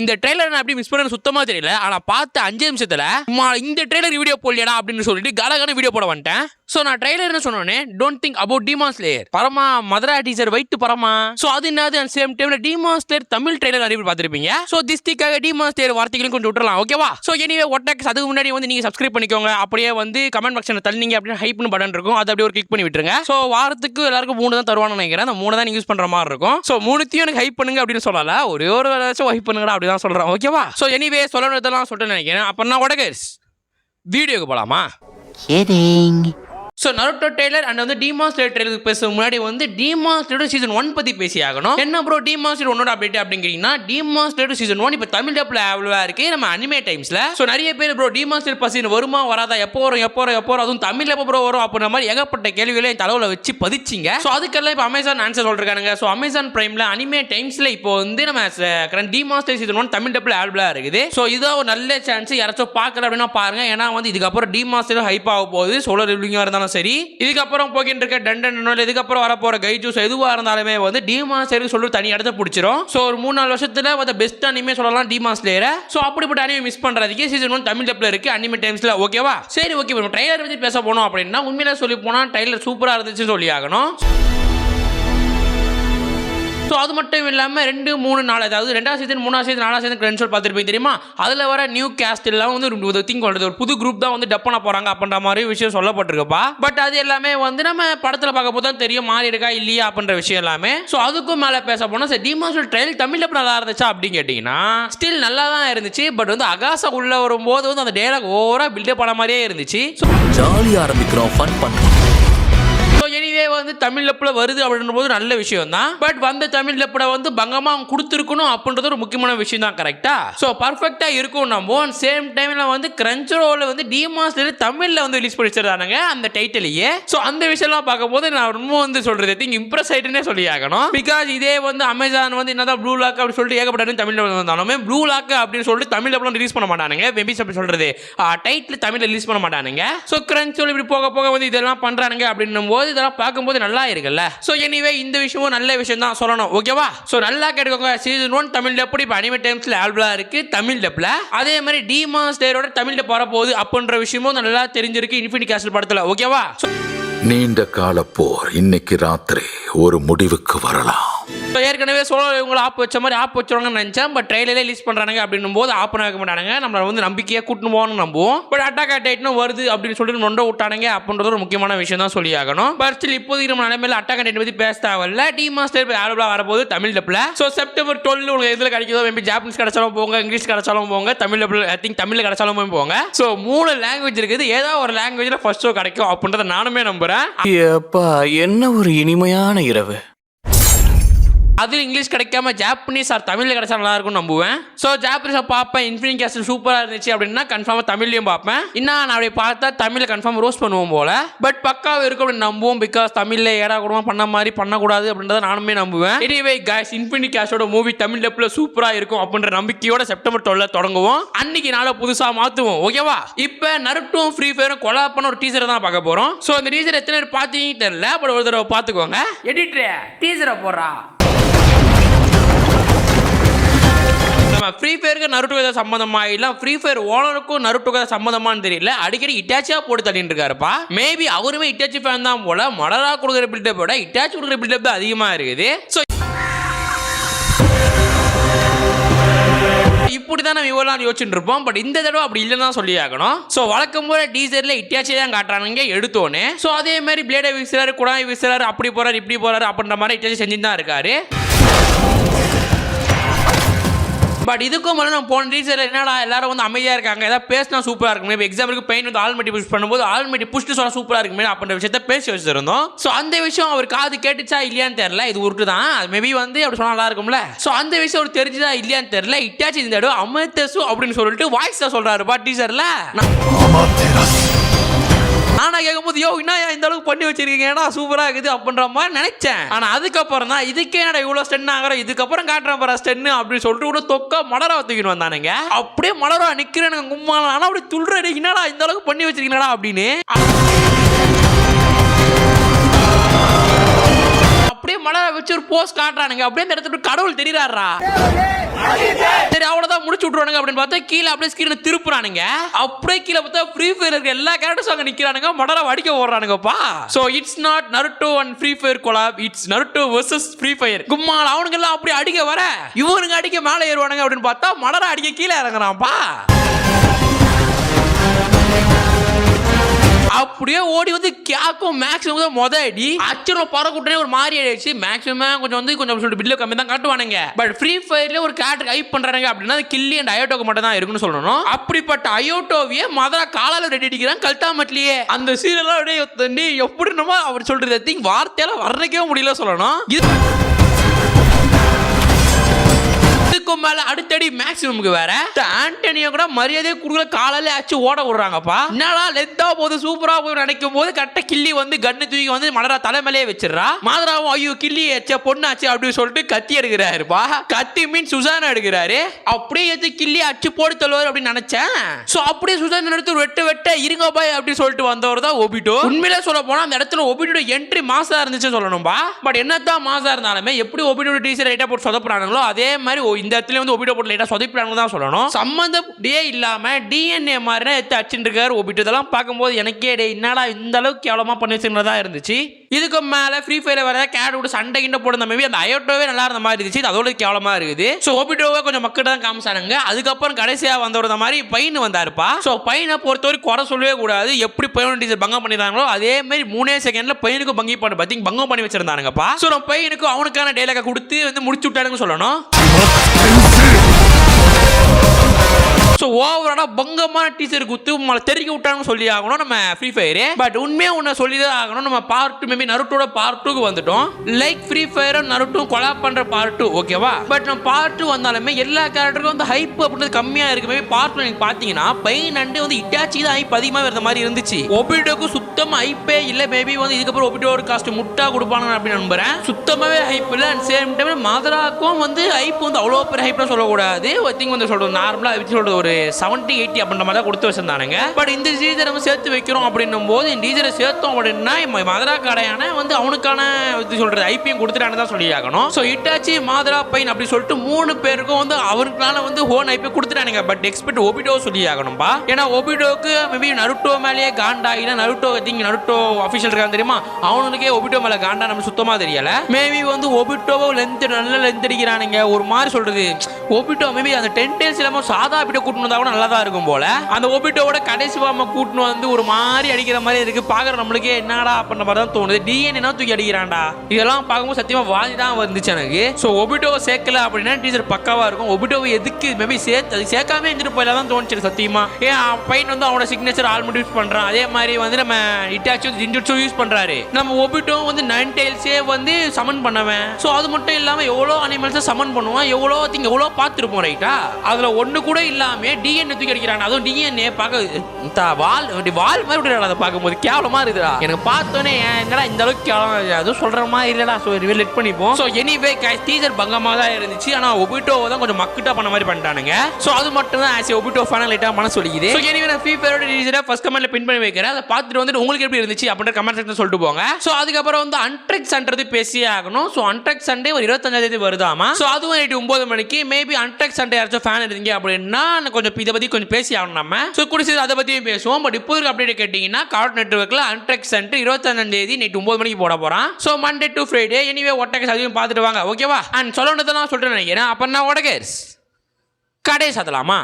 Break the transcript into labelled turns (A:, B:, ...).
A: இந்த ட்ரெய்லர் நான் எப்படி மிஸ் பண்ண சுத்தமா தெரியல. ஆனா பார்த்த அஞ்சு நிமிஷத்துல இந்த ட்ரெய்லர் வீடியோ போடலடா அப்படின்னு சொல்லிட்டு கலகான வீடியோ போட வந்துட்டேன். ஸோ நான் ட்ரெய்லர்னு சொன்னோன்னே டோன்ட் திங்க் அபவுட் டிமாஸ் லேயர் பரமா மதுரா டீச்சர் வைட்டு பரமா. ஸோ அது என்னது? அண்ட் சேம் டைம்ல டிமாஸ் லேயர் தமிழ் ட்ரைலர் நிறைய பேர் ஸோ சோ திஸ்திக்காக டிமாஸ் லேயர் வார்த்தைகளும் கொஞ்சம் விட்டுலாம் ஓகேவா ஸோ எனிவே ஒட்டாக்ஸ் அதுக்கு முன்னாடி வந்து நீங்க சப்ஸ்கிரைப் பண்ணிக்கோங்க. அப்படியே வந்து கமெண்ட் பாக்ஸ்ல தள்ளிங்க அப்படின்னு ஹைப்னு பட்டன் இருக்கும். அதை அப்படியே ஒரு கிளிக் பண்ணி விட்டுருங்க. ஸோ வாரத்துக்கு எல்லாருக்கும் மூணு தான் தருவான்னு நினைக்கிறேன். அந்த மூணு தான் நீங்க யூஸ் பண்ற மாதிரி இருக்கும். ஸோ மூணுத்தையும் எனக்கு ஹைப் பண்ணுங்க அப்படின்னு சொல்லல. ஒரே ஒரு வேலையாச்சும் ஹைப் பண்ணுங்கடா அப்படி தான் சொல்றேன் ஓகேவா ஸோ எனிவே சொல்லணும் இதெல்லாம் சொல்லிட்டு நினைக்கிறேன். அப்ப ஒடகர்ஸ் வீடியோக்கு போலாமா?
B: Kidding.
A: So Naruto trailer and வந்து டிமாஸ்டர் டெய்லருக்கு பேச முன்னாடி வந்து டிமாஸ்டர் சீசன் ஒன் பற்றி பேசி ஆகணும் என்ன ப்ரோ டிமாஸ்டர் ஒன்னோட அப்டேட் அப்படிங்கிறீங்கன்னா டிமாஸ்டர் சீசன் ஒன் இப்போ தமிழ் டப்பில் அவ்வளோவா இருக்கு நம்ம அனிமே டைம்ஸில் ஸோ நிறைய பேர் ப்ரோ டிமாஸ்டர் ட்ரெயிலர் பசீன் வருமா வராதா எப்போ வரும் எப்போ வரும் எப்போ வரும் அதுவும் தமிழ் எப்போ ப்ரோ வரும் அப்படின்ற மாதிரி ஏகப்பட்ட கேள்விகளை என் தலைவில் வச்சு பதிச்சிங்க. ஸோ அதுக்கெல்லாம் இப்போ அமேசான் ஆன்சர் சொல்லிருக்கானுங்க. ஸோ அமேசான் பிரைமில் அனிமே டைம்ஸில் இப்போ வந்து நம்ம current demon slayer season one Tamil டப்பில் அவைலபிளாக இருக்குது. ஸோ இதான் ஒரு நல்ல சான்ஸ் யாராச்சும் பார்க்கல அப்படின்னா பாருங்க. ஏன்னா வந்து இதுக்கப்புறம் டிமாஸ்டர் ஹைப் ஆக போகுது. சோலர் ரிவ்யூங்க இருந்தாலும் சரி இதுக்கப்புறம் போகின்ற இருக்க டண்டன் நோல் இதுக்கப்புறம் வரப்போற கைஜூஸ் எதுவாக இருந்தாலுமே வந்து டிமாஸ் சரி சொல்லி தனி இடத்த பிடிச்சிரும். ஸோ ஒரு மூணு நாலு வருஷத்துல வந்து பெஸ்ட் அனிமே சொல்லலாம் டிமாஸ் லேயர். ஸோ அப்படிப்பட்ட அனிமே மிஸ் பண்றதுக்கு சீசன் ஒன் தமிழ் டப்ல இருக்கு அனிமே டைம்ஸ்ல ஓகேவா சரி ஓகே இப்போ ட்ரைலர் பத்தி பேச போனோம் அப்படின்னா உண்மையில சொல்லி போனா ட்ரைலர் சூப்பரா இருந்துச்சுன்னு சொல்லி ஆகணும் ஸோ அது மட்டும் இல்லாமல் ரெண்டு மூணு நாலு அதாவது ரெண்டாவது சீசன் மூணாவது சீசன் நாலாவது சீசன் கிரென்ஷல் பார்த்துருப்பீங்க தெரியுமா? அதில் வர நியூ கேஸ்ட் எல்லாம் வந்து ஒரு திங்க் வந்து ஒரு புது குரூப் தான் வந்து டப் பண்ண போகிறாங்க அப்படின்ற மாதிரி விஷயம் சொல்லப்பட்டிருக்குப்பா. பட் அது எல்லாமே வந்து நம்ம படத்தில் பார்க்க போது தான் தெரியும் மாறி இருக்கா இல்லையா அப்படின்ற விஷயம் எல்லாமே. ஸோ அதுக்கும் மேலே பேச போனால் சார் டிமாஸ்டர் ட்ரையல் தமிழில் எப்படி நல்லா இருந்துச்சா அப்படின்னு கேட்டிங்கன்னா ஸ்டில் நல்லா தான் இருந்துச்சு. பட் வந்து அகாசா உள்ளே வரும்போது வந்து அந்த டேலாக் ஓவராக பில்டப் பண்ண மாதிரியே இருந்துச்சு. ஸோ
C: ஜாலியாக ஆரம்பிக்கிறோம் ஃபன் பண்ணுறோம்
A: வந்து தமிழ் லப்பில் வருது அப்படின்ற போது நல்ல விஷயம் தான் பட் வந்த தமிழ் லப்பில் வந்து பங்கமாக அவங்க கொடுத்துருக்கணும் அப்படின்றது ஒரு முக்கியமான விஷயம் தான் கரெக்டா ஸோ பர்ஃபெக்டாக இருக்கும் நம்ம சேம் டைமில் வந்து கிரஞ்ச் ரோவில் வந்து டிமாஸ்ல தமிழில் வந்து ரிலீஸ் பண்ணி வச்சிருந்தானுங்க அந்த டைட்டிலையே ஸோ அந்த விஷயம்லாம் பார்க்கும்போது நான் ரொம்ப வந்து சொல்றது திங்க் இம்ப்ரெஸ் ஆயிட்டுனே சொல்லி ஆகணும் பிகாஸ் இதே வந்து அமேசான் வந்து என்னதான் ப்ளூ லாக் அப்படி சொல்லிட்டு ஏகப்பட்ட தமிழில் வந்தாலுமே ப்ளூ லாக் அப்படின்னு சொல்லிட்டு தமிழ் அப்பலாம் ரிலீஸ் பண்ண மாட்டானுங்க. வெபிஸ் அப்படி சொல்றது. டைட்டில் தமிழில் ரிலீஸ் பண்ண மாட்டானுங்க. ஸோ கிரஞ்ச் ரோல் இப்படி போக போக வந்து இதெல்லாம் பண்றானுங்க அப்படின்னும் போது இதெல்லாம் பார்க்கும்போது நல்லா இருக்குல்ல? ஸோ எனிவே இந்த விஷயமும் நல்ல விஷயம் தான் சொல்லணும் ஓகேவா ஸோ நல்லா கேட்டுக்கோங்க. சீசன் ஒன் தமிழ் எப்படி? இப்போ அனிமே டைம்ஸ்ல ஆல்பலா இருக்கு தமிழ் டப்ல அதே மாதிரி டிமா டேரோட தமிழ் டப் வரப்போகுது அப்படின்ற விஷயமும் நல்லா தெரிஞ்சிருக்கு இன்ஃபினி கேசல் படத்துல. ஓகேவா
D: நீண்ட கால போர் இன்னைக்கு ராத்திரி ஒரு முடிவுக்கு வரலாம்.
A: ஸோ ஏற்கனவே சோலோ இவங்களை ஆப் வச்ச மாதிரி ஆப் வச்சிருவாங்கன்னு நினச்சேன். பட் ட்ரெயிலே ரிலீஸ் பண்ணுறாங்க அப்படின்னும் போது ஆப் பண்ண வைக்க மாட்டானுங்க. நம்மளை வந்து நம்பிக்கையாக கூட்டின்னு போகணும்னு நம்புவோம். பட் அட்டாக் அட்டைட்னும் வருது அப்படின்னு சொல்லிட்டு நொண்ட விட்டானுங்க அப்படின்றது ஒரு முக்கியமான விஷயம் தான் சொல்லி ஆகணும். பட் ஸ்டில் இப்போதைக்கு நம்ம நிலைமையில அட்டாக் அட்டைட் பற்றி பேச தேவையில்ல. டி மாஸ்டர் ஆல்பா வரப்போது தமிழ் டப்பில் ஸோ செப்டம்பர் டுவெல் உங்களுக்கு எதில் கிடைக்குதோ மேபி ஜாப்பனீஸ் கிடைச்சாலும் போங்க இங்கிலீஷ் கிடைச்சாலும் போங்க தமிழ் டப்பில் ஐ திங்க் தமிழில் கிடைச்சாலும் போங்க. ஸோ மூணு லாங்குவேஜ் இருக்குது. ஏதோ ஒரு லாங்குவேஜில் ஃபர்ஸ்ட் ஷோ கிடைக்கும் அப்படின்றத நானுமே நம்புறேன்.
C: என்ன ஒரு இனிமையான இரவு.
A: அது இங்கிலீஷ் கிடைக்காம ஜாப்பனீஸ் ஆர் தமிழில் கிடைச்சா நல்லா இருக்கும்னு நம்புவேன். ஸோ ஜாப்பனீஸ் பார்ப்பேன் இன்ஃபினிட் கேஸ்ட் சூப்பராக இருந்துச்சு அப்படின்னா கன்ஃபார்மாக தமிழ்லையும் பார்ப்பேன். இன்னும் நான் அப்படி பார்த்தா தமிழை கன்ஃபார்ம் ரோஸ் பண்ணுவோம் போல. பட் பக்காவாக இருக்கும் அப்படின்னு நம்புவோம் பிகாஸ் தமிழில் ஏடா கூடமா பண்ண மாதிரி பண்ணக்கூடாது அப்படின்றத நானுமே நம்புவேன். எனிவே guys இன்ஃபினிட் கேஸ்டோட மூவி தமிழ் டெப்பில் சூப்பராக இருக்கும் அப்படின்ற நம்பிக்கையோட செப்டம்பர் டுவெல்ல தொடங்குவோம். அன்னைக்கு நாளை புதுசாக மாற்றுவோம் ஓகேவா இப்போ நருட்டும் ஃப்ரீ ஃபயரும் கொலா பண்ண ஒரு டீசரை தான் பார்க்க போகிறோம் ஸோ அந்த டீசர் எத்தனை பேர் பார்த்தீங்கன்னு தெரியல பட் ஒரு தடவை பார்த்துக்கோங்க. எடிட்டர் டீசரை போடுறா. நம்ம ஃப்ரீ ஃபயருக்கு நருட்டு ஏதாவது சம்மந்தமா இல்லை ஃப்ரீ ஃபயர் ஓனருக்கும் நருட்டு ஏதாவது சம்மந்தமான்னு தெரியல. அடிக்கடி இட்டாச்சியா போட்டு தள்ளிட்டு இருக்காருப்பா. மேபி அவருமே இட்டாச்சி ஃபேன் தான் போல மலரா கொடுக்குற பில்டப் விட இட்டாச்சி கொடுக்குற பில்டப் தான் அதிகமா இருக்குது. ஸோ இப்படி தான் நம்ம இவ்வளோ யோசிச்சுட்டு இருப்போம். பட் இந்த தடவை அப்படி இல்லைன்னு தான் சொல்லி ஆகணும். ஸோ வழக்கம் போல டீசரில் இட்டியாச்சி தான் காட்டுறானுங்க எடுத்தோன்னே ஸோ அதே மாதிரி பிளேடை வீசுறாரு குழாய் வீசுறாரு அப்படி போறாரு இப்படி போறாரு அப்படின்ற மாதிரி இட்டியாச்சி செஞ்சு தான் இருக்காரு. பட் இதுக்கும் மேலே நம்ம போன டீச்சர் என்னடா எல்லாரும் வந்து அமைதியாக இருக்காங்க? ஏதாவது பேசினா சூப்பராக இருக்கும். இப்போ எக்ஸாம்பிளுக்கு பெயின் வந்து ஆல்மெட்டி புஷ் பண்ணும்போது ஆல்மெட்டி புஷ்ட்டு சொல்ல சூப்பராக இருக்குமே. அப்படின்ற விஷயத்த பேசி வச்சிருந்தோம். ஸோ அந்த விஷயம் அவர் காது கேட்டுச்சா இல்லையான்னு தெரியல. இது உருட்டு தான் அது மேபி வந்து அப்படி சொன்னால் நல்லா இருக்கும்ல. ஸோ அந்த விஷயம் அவர் தெரிஞ்சுதா இல்லையான்னு தெரியல. இட்டாச்சி இந்த இடம் அமிர்தசு அப்படின்னு சொல்லிட்டு வாய்ஸ் தான் சொல்கிறாருப்பா டீச்சரில் நானா கேட்கும்போது யோ என்ன இந்த அளவுக்கு பண்ணி வச்சிருக்கீங்க? சூப்பராக இருக்குது? அப்படின்ற மாதிரி நினைச்சேன். ஆனால் அதுக்கப்புறம் தான் இதுக்கே என்னடா இவ்வளோ ஸ்டென் ஆகிறோம் இதுக்கப்புறம் காட்டுறேன் பாரு ஸ்டென்னு அப்படின்னு சொல்லிட்டு கூட தொக்க மலரா தூக்கிட்டு வந்தானுங்க. அப்படியே மலரா நிற்கிறேனுங்க கும்மாலாம் ஆனால் அப்படி துள்ளுறடி என்னடா இந்த அளவுக்கு பண்ணி வச்சிருக்கீங்கடா அப்படின்னு. மலரை வச்சு ஒரு போஸ்ட் காட்டுறானுங்க. அப்படியே அந்த இடத்துல கடவுள் தெரியுறாரா சரி அவ்வளோதான் முடிச்சு விட்ருவானுங்க அப்படின்னு பார்த்தா கீழே அப்படியே ஸ்கிரீனை திருப்புறானுங்க. அப்படியே கீழே பார்த்தா ஃப்ரீ ஃபயர் இருக்க எல்லா கேரக்டர்ஸும் அங்கே நிற்கிறானுங்க மடலை அடிக்க ஓடுறானுங்கப்பா. So it's not Naruto and free fire collab it's Naruto versus free fire கும்மால் அவனுங்க எல்லாம் அப்படி அடிக்க வர. இவனுங்க அடிக்க மேலே ஏறுவானுங்க அப்படின்னு பார்த்தா மடலை அடிக்க கீழே இறங்குறான்ப்பா. அப்படியே ஓடி வந்து கேக்கும் மேக்ஸிமம் தான் மொத அடி அச்சரம் பறக்கூட்டனே ஒரு மாதிரி ஆயிடுச்சு. மேக்ஸிமம் கொஞ்சம் வந்து கொஞ்சம் சொல்லிட்டு பில்லு கம்மி தான் காட்டுவானுங்க. பட் ஃப்ரீ ஃபயர்ல ஒரு கேரக்டர் ஹைப் பண்றாங்க அப்படின்னா அது கில்லி அண்ட் அயோட்டோக்கு மட்டும் தான் இருக்குன்னு சொல்லணும். அப்படிப்பட்ட அயோட்டோவியே மதுரா காலால ரெடி அடிக்கிறான் கல்தாமட்லயே அந்த சீரியல்லாம் அப்படியே எப்படி நம்ம அவர் சொல்றது திங் வார்த்தையால வர்றக்கே முடியல சொல்லணும். இது இதுக்கும் மேல அடுத்தடி மேக்ஸிமம்க்கு வேற. ஆண்டனியோ கூட மரியாதையை கொடுக்கல காலையில ஆச்சு ஓட விடுறாங்கப்பா. என்னடா லெத்தா போது சூப்பரா போய் நினைக்கும் போது கரெக்டா கிள்ளி வந்து கண்ணு தூக்கி வந்து மலரா தலைமையிலே வச்சிடுறா. மாதராவும் ஐயோ கிள்ளி ஆச்சா பொண்ணாச்சு அப்படின்னு சொல்லிட்டு கத்தி எடுக்கிறாருப்பா. கத்தி மீன் சுசானா எடுக்கிறாரு. அப்படியே எடுத்து கிள்ளி அச்சு போட்டு தள்ளுவார் அப்படின்னு நினைச்சேன். சோ அப்படியே சுசானா எடுத்து வெட்ட வெட்ட இருங்க பாய் அப்படின்னு சொல்லிட்டு வந்தவர் தான் ஒபிட்டோ. உண்மையிலே சொல்ல போனா அந்த இடத்துல ஒபிட்டோட என்ட்ரி மாசா இருந்துச்சு சொல்லணும்பா. பட் என்னதான் மாசா இருந்தாலுமே எப்படி ஒபிட்டோட டீசர் லைட்டா போட்டு சொதப்புறானுங்களோ அதே மாதிரி இந்த இடத்துல வந்து ஒபிட்டோ போட்டு லைட்டா தான் சொல்லணும். சம்மந்தம் டே இல்லாமல் டிஎன்ஏ மாதிரி எடுத்து அச்சுட்டு இருக்காரு ஒபிட்டோ இதெல்லாம் பார்க்கும்போது எனக்கே டே என்னடா இந்த அளவுக்கு கேவலமாக பண்ணி வச்சுங்கிறதா இருந்துச்சு. இதுக்கு மேலே ஃப்ரீ ஃபயர் வர கேட் விட்டு சண்டை கிண்ட போடுற மேபி அந்த அயோட்டோவே நல்லா இருந்த மாதிரி இருந்துச்சு. இது அதோட கேவலமாக இருக்குது. ஸோ ஓபிடோவை கொஞ்சம் மக்கள் தான் காமிச்சானுங்க. அதுக்கப்புறம் கடைசியாக வந்தவர் மாதிரி பையன் வந்தாருப்பா. ஸோ பையனை பொறுத்தவரை குறை சொல்லவே கூடாது. எப்படி பையன் டீச்சர் பங்கம் பண்ணிடுறாங்களோ அதே மாதிரி மூணே செகண்ட்ல பையனுக்கு பங்கி பண்ணி பார்த்தீங்க பங்கம் பண்ணி வச்சிருந்தானுங்கப்பா. ஸோ நம்ம பையனுக்கு அவனுக்கான டைலாக கொடுத்து வந்து முடிச்சு விட்டானுங்க சொல்லணும். ஸோ ஓவராலாக பங்கமான டீச்சர் குத்து உங்களை தெரிவிக்க விட்டாங்கன்னு சொல்லி ஆகணும் நம்ம ஃப்ரீ ஃபயர் பட் உண்மையாக ஒன்று சொல்லி தான் ஆகணும் நம்ம பார்ட் டூ மேபி நருட்டோட பார்ட் டூக்கு வந்துட்டோம். லைக் ஃப்ரீ ஃபயரும் நருட்டும் கொலா பண்ணுற பார்ட் டூ ஓகேவா பட் நம்ம பார்ட் டூ வந்தாலுமே எல்லா கேரக்டருக்கும் வந்து ஹைப் அப்படின்றது கம்மியாக இருக்கு. மேபி பார்ட் டூ நீங்கள் பார்த்தீங்கன்னா பை நண்டு வந்து இட்டாச்சி தான் ஹைப் அதிகமாக இருந்த மாதிரி இருந்துச்சு. ஒபிட்டோக்கு சுத்தமாக ஹைப்பே இல்லை. மேபி வந்து இதுக்கப்புறம் ஒப்பிட்டு ஒரு காஸ்ட் முட்டா கொடுப்பாங்க அப்படின்னு நம்புறேன். சுத்தமாகவே ஹைப் இல்லை. அண்ட் சேம் டைம் மாதராக்கும் வந்து ஹைப் வந்து அவ்வளோ பெரிய ஹைப்லாம் சொல்லக்கூடாது. ஐ திங்க் வந்து சொல்றது நார்மலாக வச்சு சொல்றது ஒரு செவன்ட்டி எயிட்டி அப்படின்ற மாதிரி தான் கொடுத்து வச்சிருந்தானுங்க. பட் இந்த டீசரை நம்ம சேர்த்து வைக்கிறோம் அப்படின்னும் போது இந்த டீசரை சேர்த்தோம் அப்படின்னா மதுரா கடையான வந்து அவனுக்கான இது சொல்றது ஐபிஎம் கொடுத்துட்டான்னு தான் சொல்லி ஆகணும் ஸோ இட்டாச்சி மாதரா பைன் அப்படி சொல்லிட்டு மூணு பேருக்கும் வந்து அவருக்கான வந்து ஹோன் ஐபி கொடுத்துட்டானுங்க. பட் எக்ஸ்பெக்ட் ஒபிடோ சொல்லி ஆகணும்பா ஏன்னா ஒபிடோக்கு மேபி நருட்டோ மேலேயே காண்டா இல்லை நருட்டோ திங் நருட்டோ அஃபிஷியல் இருக்கான் தெரியுமா? அவனுக்கே ஒபிட்டோ மேலே காண்டா நம்ம சுத்தமாக தெரியல. மேபி வந்து ஒபிட்டோவோ லென்த் நல்ல லென்த் அடிக்கிறானுங்க. ஒரு மாதிரி சொல்றது ஒபிட்டோ மேபி அந்த டென் டேஸ் இல்லாமல் சாதா பிட்டோ கூட்டினு வந்தா கூட நல்லா தான் இருக்கும் போல. அந்த ஒபிட்டோவோட கடைசி ஃபார்மை கூட்டினு வந்து ஒரு மாதிரி அடிக்கிற மாதிரி இருக்கு. பார்க்குற நம்மளுக்கே என்னடா பண்ண மாதிரி தான் தோணுது. டிஎன்ஏ தூக்கி அடிக்கிறான்டா. இதெல்லாம் பார்க்கும்போது சத்தியமா வாதி தான் வந்துச்சு எனக்கு. ஸோ ஒபிட்டோவை சேர்க்கல அப்படின்னா டீச்சர் பக்காவா இருக்கும். ஒபிட்டோவை எதுக்கு மேபி சேர்த்து அது சேர்க்காம இருந்துட்டு போயில தான் தோணுச்சு சத்தியமாக சத்தியமா. ஏன் பையன் வந்து அவனோட சிக்னேச்சர் ஆல்மோட் யூஸ் பண்றான். அதே மாதிரி வந்து நம்ம இட்டாச்சும் வந்து ஜின்ஜுட்ஸும் யூஸ் பண்றாரு. நம்ம ஒபிட்டோ வந்து நைன் டைல்ஸே வந்து சமன் பண்ணவன். ஸோ அது மட்டும் இல்லாம எவ்வளோ அனிமல்ஸை சமன் பண்ணுவான்? எவ்வளோ திங்க எவ்வளோ பார்த்துருப்போம் ரைட்டா அதுல ஒன்று கூட இல்லாம டிஎன்ஏ தூக்கி அடிக்கிறான். அதுவும் டிஎன்ஏ பார்க்க வால் வால் மாதிரி விடுறாடா அதை பார்க்கும்போது. கேவலமா இருக்குதா எனக்கு பார்த்தோன்னே என்னடா இந்த அளவுக்கு கேவலம் அதுவும் சொல்ற மாதிரி இல்லடா. ஸோ லெட் பண்ணிப்போம். ஸோ எனிவே டீச்சர் பங்கமா தான் இருந்துச்சு. ஆனா ஒபிட்டோ தான் கொஞ்சம் மக்கிட்டா பண்ண மாதிரி பண்ணிட்டானுங்க. ஸோ அது மட்டும் தான் ஆஸ் ஒபிட்டோ ஃபேன் லைட்டா மனசு சொல்லிக்குது ஸோ எனிவே நான் ஃப்ரீ ஃபயரோட டீச்சரை ஃபர்ஸ்ட் கமெண்ட்ல பின் பண்ணி வைக்கிறேன். அதை பார்த்துட்டு வந்துட்டு உங்களுக்கு எப்படி இருந்துச்சு அப்படின்ற கமெண்ட் செக்ஷன் சொல்லிட்டு போங்க. ஸோ அதுக்கப்புறம் வந்து அன்ட்ரெக் சன்றது பேசியே ஆகணும். ஸோ அன்ட்ரெக் சண்டே ஒரு இருபத்தஞ்சாம் தேதி வருதாமா? ஸோ அதுவும் நைட்டு ஒம்பது மணிக்கு. மேபி அன்ட்ரெக் சண்டே யாராச்சும் ஃபேன் இருந்தீங்க அப்படின்னா கொஞ்சம் இதை பற்றி கொஞ்சம் பேசி ஆகணும் நம்ம. ஸோ குடிச்சது அதை பற்றியும் பேசுவோம். பட் இப்போ இருக்க அப்டேட் கேட்டிங்கன்னா கார்ட் நெட்ஒர்க்கில் அன்ட்ரெக் சண்டே இருபத்தஞ்சாம் தேதி நைட் ஒம்பது மணிக்கு போட போகிறான் so Monday to Friday anyway otakus அதையும் பார்த்துட்டு வாங்க ஓகேவா அண்ட் சொல்ல வேண்டியதெல்லாம் சொல்லிட்டு நினைக்கிறேன். அப்போ நான் ஒட்டகேஸ் கடையை சாத்தலாமா?